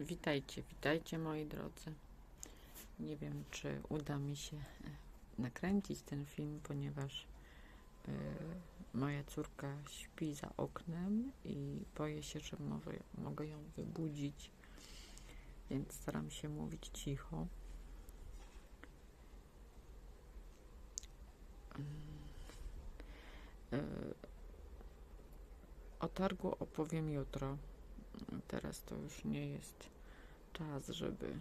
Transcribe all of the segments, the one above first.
Witajcie, witajcie moi drodzy. Nie wiem, czy uda mi się e, nakręcić ten film, ponieważ e, moja córka śpi za oknem i boję się, że może mogę ją wybudzić, więc staram się mówić cicho. E, O targu opowiem jutro. Teraz to już nie jest czas, żeby y,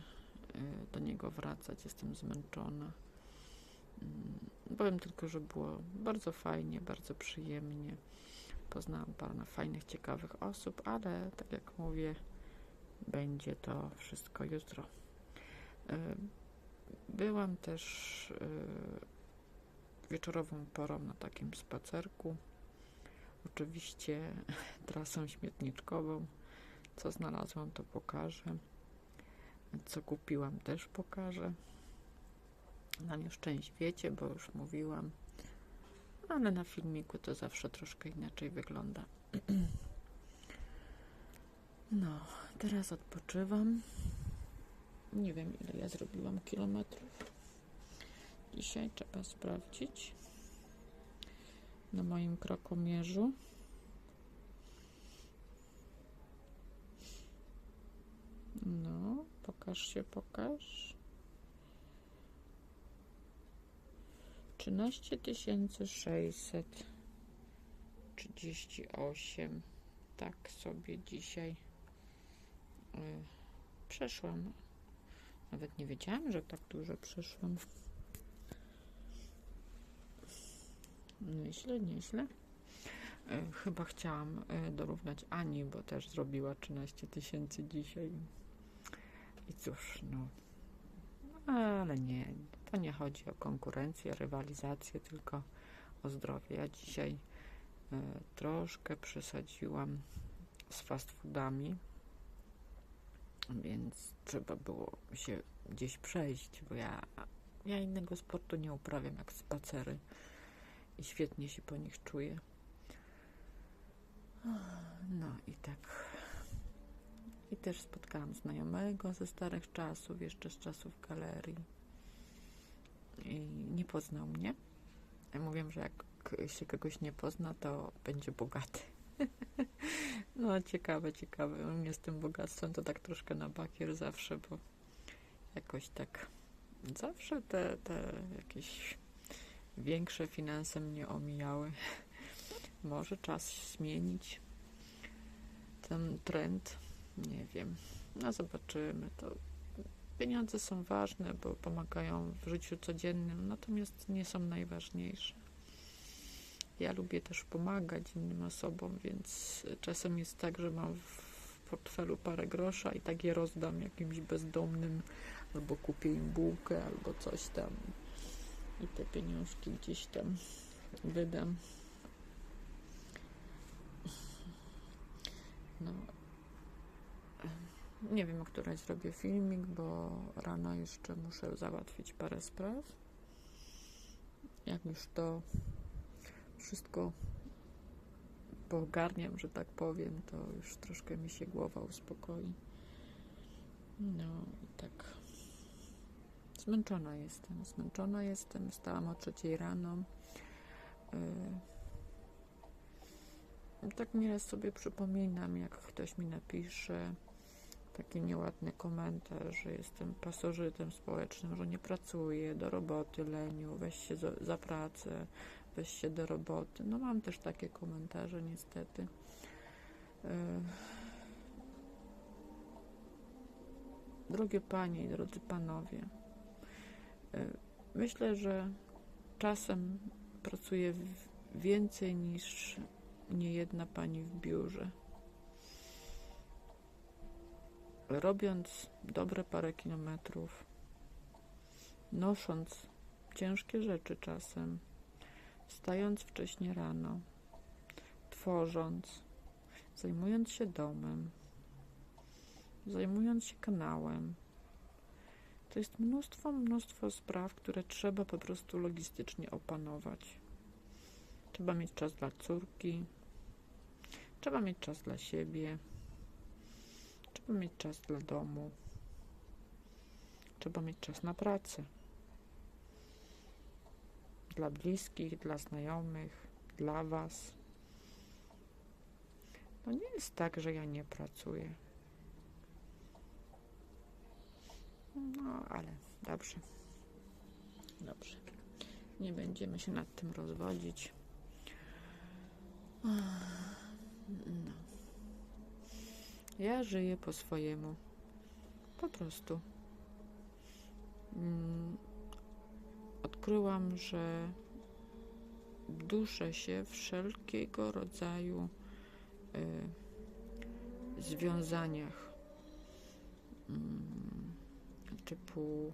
do niego wracać. Jestem zmęczona. Mm, Powiem tylko, że było bardzo fajnie, bardzo przyjemnie. Poznałam parę fajnych, ciekawych osób, ale tak jak mówię, będzie to wszystko jutro. Y, Byłam też y, wieczorową porą na takim spacerku. Oczywiście trasą śmietniczkową. Co znalazłam, to pokażę. Co kupiłam, też pokażę. Na nieszczęść wiecie, bo już mówiłam, ale na filmiku to zawsze troszkę inaczej wygląda. No, teraz odpoczywam. Nie wiem, ile ja zrobiłam kilometrów. Dzisiaj trzeba sprawdzić na moim krokomierzu. No, pokaż się, pokaż. 13 638. Tak sobie dzisiaj y, przeszłam. Nawet nie wiedziałam, że tak dużo przeszłam. Nieźle, nieźle. E, Chyba chciałam e, dorównać Ani, bo też zrobiła 13 tysięcy dzisiaj. I cóż, no. Ale nie, to nie chodzi o konkurencję, rywalizację, tylko o zdrowie. Ja dzisiaj e, troszkę przesadziłam z fast foodami, więc trzeba było się gdzieś przejść, bo ja, ja innego sportu nie uprawiam jak spacery i świetnie się po nich czuję. No i tak. I też spotkałam znajomego ze starych czasów, jeszcze z czasów galerii. I nie poznał mnie. Mówię, że jak się kogoś nie pozna, to będzie bogaty. No, ciekawe, ciekawe. U mnie z tym bogactwem to tak troszkę na bakier zawsze, bo jakoś tak zawsze te, te jakieś większe finanse mnie omijały. Może czas zmienić ten trend. Nie wiem. No zobaczymy. To pieniądze są ważne, bo pomagają w życiu codziennym, natomiast nie są najważniejsze. Ja lubię też pomagać innym osobom, więc czasem jest tak, że mam w portfelu parę grosza i tak je rozdam jakimś bezdomnym, albo kupię im bułkę, albo coś tam i te pieniążki gdzieś tam wydam. No. Nie wiem, o której zrobię filmik, bo rano jeszcze muszę załatwić parę spraw. Jak już to wszystko poogarniam, że tak powiem, to już troszkę mi się głowa uspokoi. No i tak. Zmęczona jestem, zmęczona jestem. Wstałam o trzeciej rano. Yy, tak nieraz sobie przypominam, jak ktoś mi napisze taki nieładny komentarz, że jestem pasożytem społecznym, że nie pracuję, do roboty leniu, weź się za, za pracę, weź się do roboty. No mam też takie komentarze niestety. Yy. Drogie panie i drodzy panowie, yy, myślę, że czasem pracuje w- więcej niż niejedna pani w biurze. Robiąc dobre parę kilometrów, nosząc ciężkie rzeczy czasem, wstając wcześnie rano, tworząc, zajmując się domem, zajmując się kanałem. To jest mnóstwo, mnóstwo spraw, które trzeba po prostu logistycznie opanować. Trzeba mieć czas dla córki, trzeba mieć czas dla siebie, Trzeba mieć czas dla domu. Trzeba mieć czas na pracę. Dla bliskich, dla znajomych, dla Was. No nie jest tak, że ja nie pracuję. No, ale dobrze. Dobrze. Nie będziemy się nad tym rozwodzić. No. Ja żyję po swojemu. Po prostu. Mm, Odkryłam, że duszę się wszelkiego rodzaju y, związaniach. Mm, typu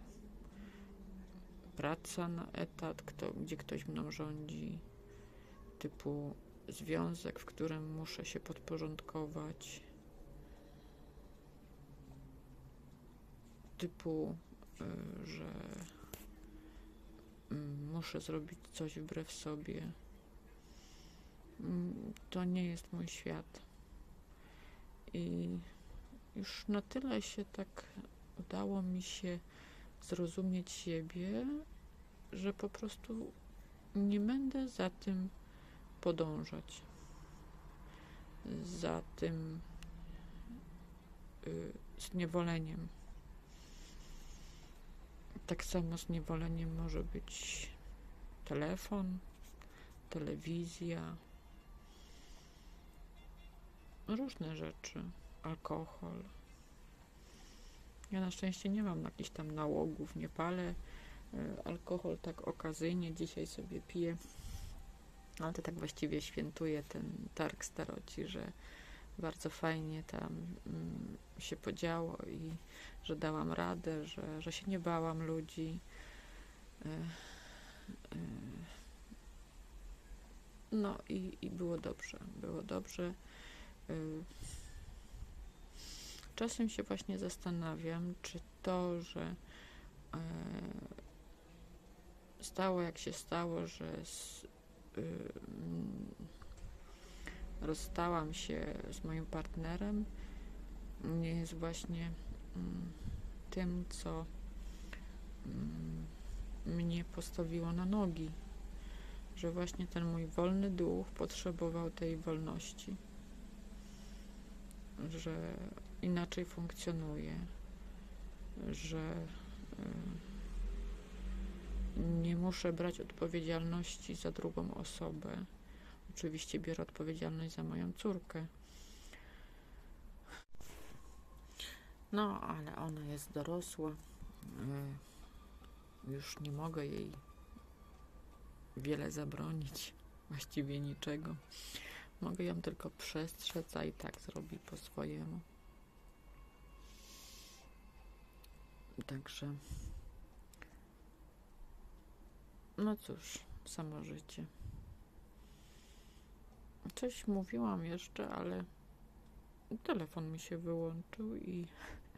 praca na etat, kto, gdzie ktoś mną rządzi, typu związek, w którym muszę się podporządkować, typu, y, że mm, muszę zrobić coś wbrew sobie. Mm, To nie jest mój świat. I już na tyle się tak udało mi się zrozumieć siebie, że po prostu nie będę za tym podążać. Za tym y, zniewoleniem. Tak samo zniewoleniem może być telefon, telewizja, różne rzeczy, alkohol. Ja na szczęście nie mam jakichś tam nałogów, nie palę. Y, Alkohol tak okazyjnie dzisiaj sobie piję, ale to tak właściwie świętuję ten targ staroci, że bardzo fajnie tam mm, się podziało i że dałam radę, że, że się nie bałam ludzi. Y, y, No i, i było dobrze, było dobrze. Y, Czasem się właśnie zastanawiam, czy to, że e, stało jak się stało, że mm, rozstałam się z moim partnerem, jest właśnie mm, tym, co mm, mnie postawiło na nogi. Że właśnie ten mój wolny duch potrzebował tej wolności. Że inaczej funkcjonuje, że y, nie muszę brać odpowiedzialności za drugą osobę. Oczywiście biorę odpowiedzialność za moją córkę. No, ale ona jest dorosła. Y, Już nie mogę jej wiele zabronić, właściwie niczego. Mogę ją tylko przestrzec, a i tak zrobi po swojemu. Także. No cóż, samo życie. Coś mówiłam jeszcze, ale telefon mi się wyłączył i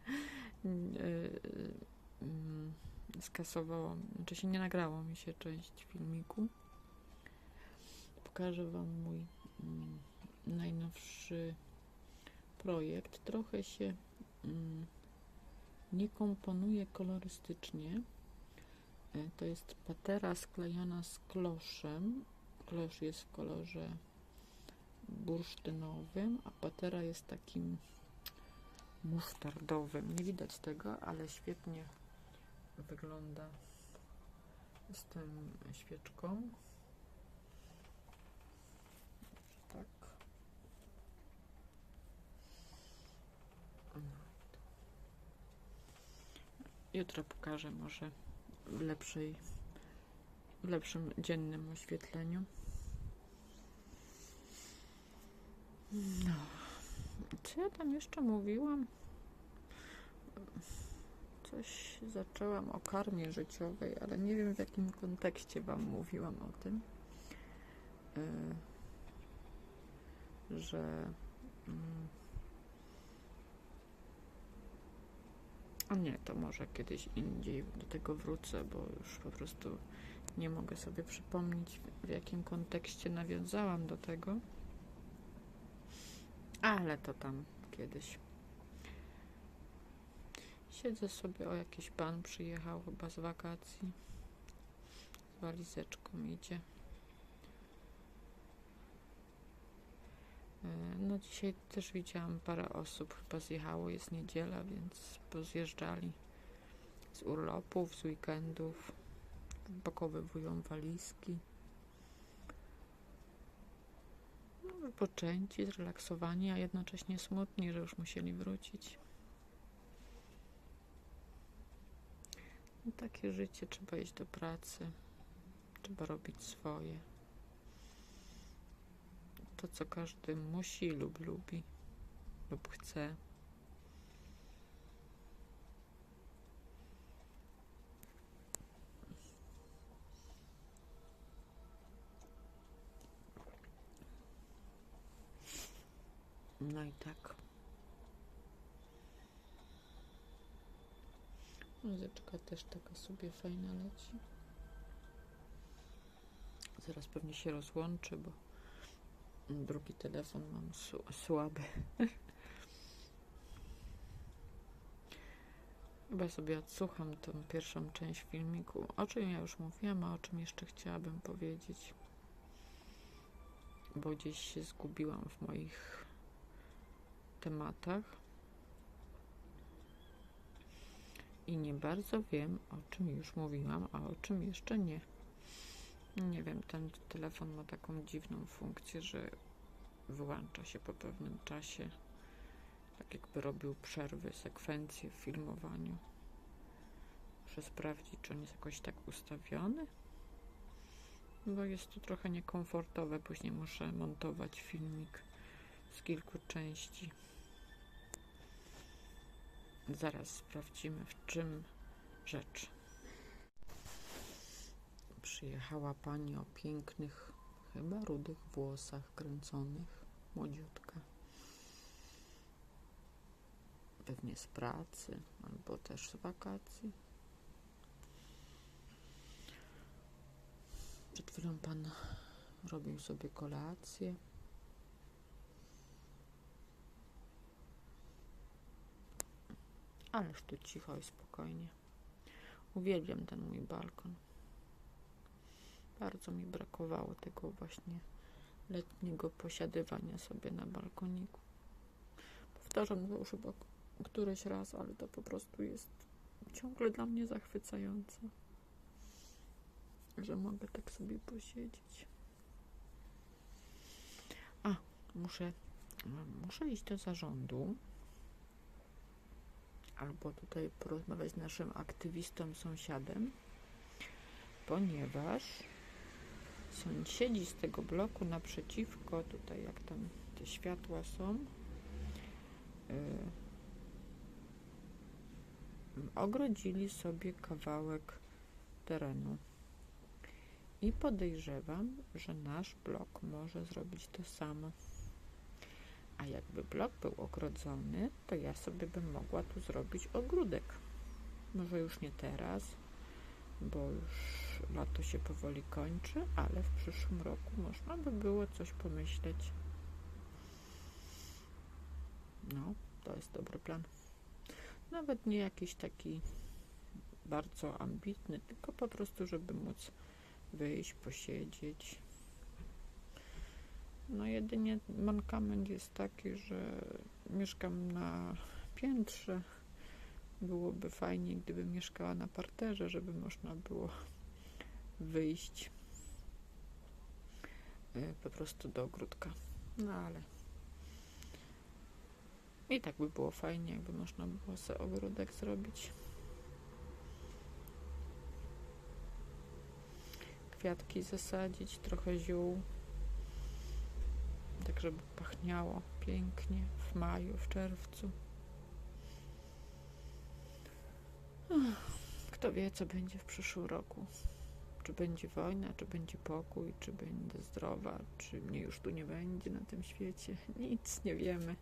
yy, yy, skasowało, znaczy się nie nagrało mi się część filmiku. Pokażę Wam mój mm, najnowszy projekt. Trochę się mm, nie komponuje kolorystycznie. E, To jest patera sklejona z kloszem. Klosz jest w kolorze bursztynowym, a patera jest takim musztardowym. Nie widać tego, ale świetnie wygląda z tą świeczką. Tak. Jutro pokażę może w lepszej, w lepszym dziennym oświetleniu. No. Co ja tam jeszcze mówiłam? Coś zaczęłam o karmie życiowej, ale nie wiem w jakim kontekście Wam mówiłam o tym. y, że mm, a nie, to może kiedyś indziej do tego wrócę, bo już po prostu nie mogę sobie przypomnieć w jakim kontekście nawiązałam do tego. Ale to tam kiedyś. Siedzę sobie, o jakiś pan przyjechał chyba z wakacji. Z walizeczką idzie. E, No dzisiaj też widziałam parę osób, chyba zjechało, jest niedziela, więc pozjeżdżali z urlopów, z weekendów, pakowywują walizki. No, wypoczęci, zrelaksowani, a jednocześnie smutni, że już musieli wrócić. No, takie życie, trzeba iść do pracy, trzeba robić swoje. To, co każdy musi lub lubi, lub chce. No i tak. Muzyczka też taka sobie fajna leci. Zaraz pewnie się rozłączy, bo drugi telefon mam słaby. Chyba sobie odsłucham tą pierwszą część filmiku. O czym ja już mówiłam, a o czym jeszcze chciałabym powiedzieć. Bo gdzieś się zgubiłam w moich tematach. I nie bardzo wiem, o czym już mówiłam, a o czym jeszcze nie. Nie wiem, ten telefon ma taką dziwną funkcję, że wyłącza się po pewnym czasie. Tak jakby robił przerwy, sekwencje w filmowaniu. Muszę sprawdzić, czy on jest jakoś tak ustawiony. Bo jest to trochę niekomfortowe. Później muszę montować filmik z kilku części. Zaraz sprawdzimy, w czym rzecz. Przyjechała pani o pięknych, chyba rudych włosach kręconych, młodziutka. Pewnie z pracy, albo też z wakacji. Przed chwilą pan robił sobie kolację. Ależ tu cicho i spokojnie. Uwielbiam ten mój balkon. Bardzo mi brakowało tego właśnie letniego posiadywania sobie na balkoniku. Powtarzam to już chyba któryś raz, ale to po prostu jest ciągle dla mnie zachwycające, że mogę tak sobie posiedzieć. A, muszę, muszę iść do zarządu albo tutaj porozmawiać z naszym aktywistą, sąsiadem, ponieważ sąsiedzi z tego bloku naprzeciwko, tutaj jak tam te światła są, yy, ogrodzili sobie kawałek terenu. I podejrzewam, że nasz blok może zrobić to samo. A jakby blok był ogrodzony, to ja sobie bym mogła tu zrobić ogródek. Może już nie teraz, bo już lato się powoli kończy, ale w przyszłym roku można by było coś pomyśleć. No, to jest dobry plan. Nawet nie jakiś taki bardzo ambitny, tylko po prostu, żeby móc wyjść, posiedzieć. No jedynie mankament jest taki, że mieszkam na piętrze. Byłoby fajnie, gdybym mieszkała na parterze, żeby można było wyjść y, po prostu do ogródka. No ale i tak by było fajnie, jakby można było sobie ogródek zrobić. Kwiatki zasadzić, trochę ziół żeby pachniało pięknie w maju, w czerwcu. Kto wie, co będzie w przyszłym roku. Czy będzie wojna, czy będzie pokój, czy będę zdrowa, czy mnie już tu nie będzie na tym świecie. Nic nie wiemy.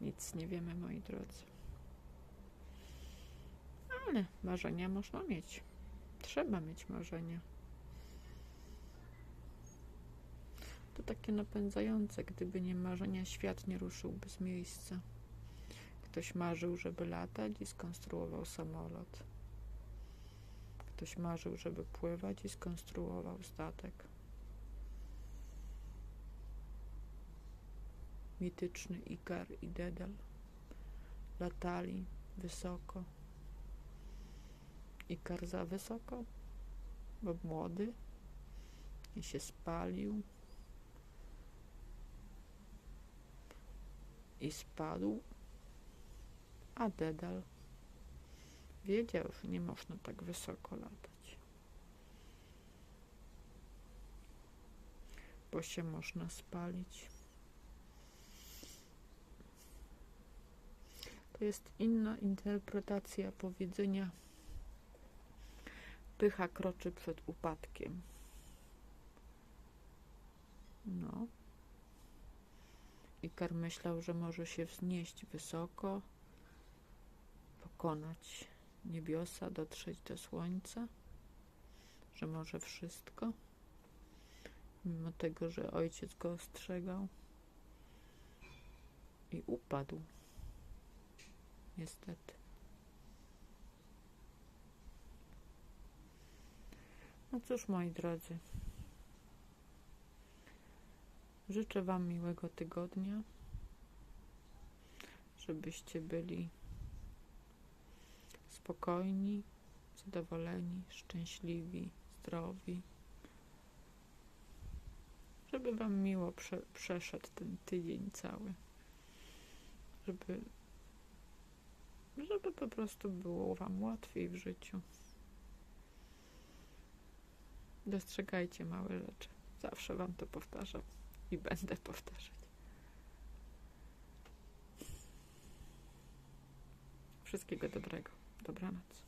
Nic nie wiemy, moi drodzy. Ale marzenia można mieć. Trzeba mieć marzenia. To takie napędzające, gdyby nie marzenia, świat nie ruszyłby z miejsca. Ktoś marzył, żeby latać i skonstruował samolot. Ktoś marzył, żeby pływać i skonstruował statek. Mityczny Ikar i Dedal latali wysoko. Ikar za wysoko, bo młody i się spalił i spadł, a Dedal wiedział, że nie można tak wysoko latać, bo się można spalić. To jest inna interpretacja powiedzenia pycha kroczy przed upadkiem. No. Ikar myślał, że może się wznieść wysoko, pokonać niebiosa, dotrzeć do słońca, że może wszystko, mimo tego, że ojciec go ostrzegał i upadł. Niestety. No cóż, moi drodzy. Życzę Wam miłego tygodnia, żebyście byli spokojni, zadowoleni, szczęśliwi, zdrowi. Żeby Wam miło prze przeszedł ten tydzień cały. Żeby, żeby po prostu było Wam łatwiej w życiu. Dostrzegajcie małe rzeczy. Zawsze Wam to powtarzam i będę powtarzać. Wszystkiego dobrego. Dobranoc.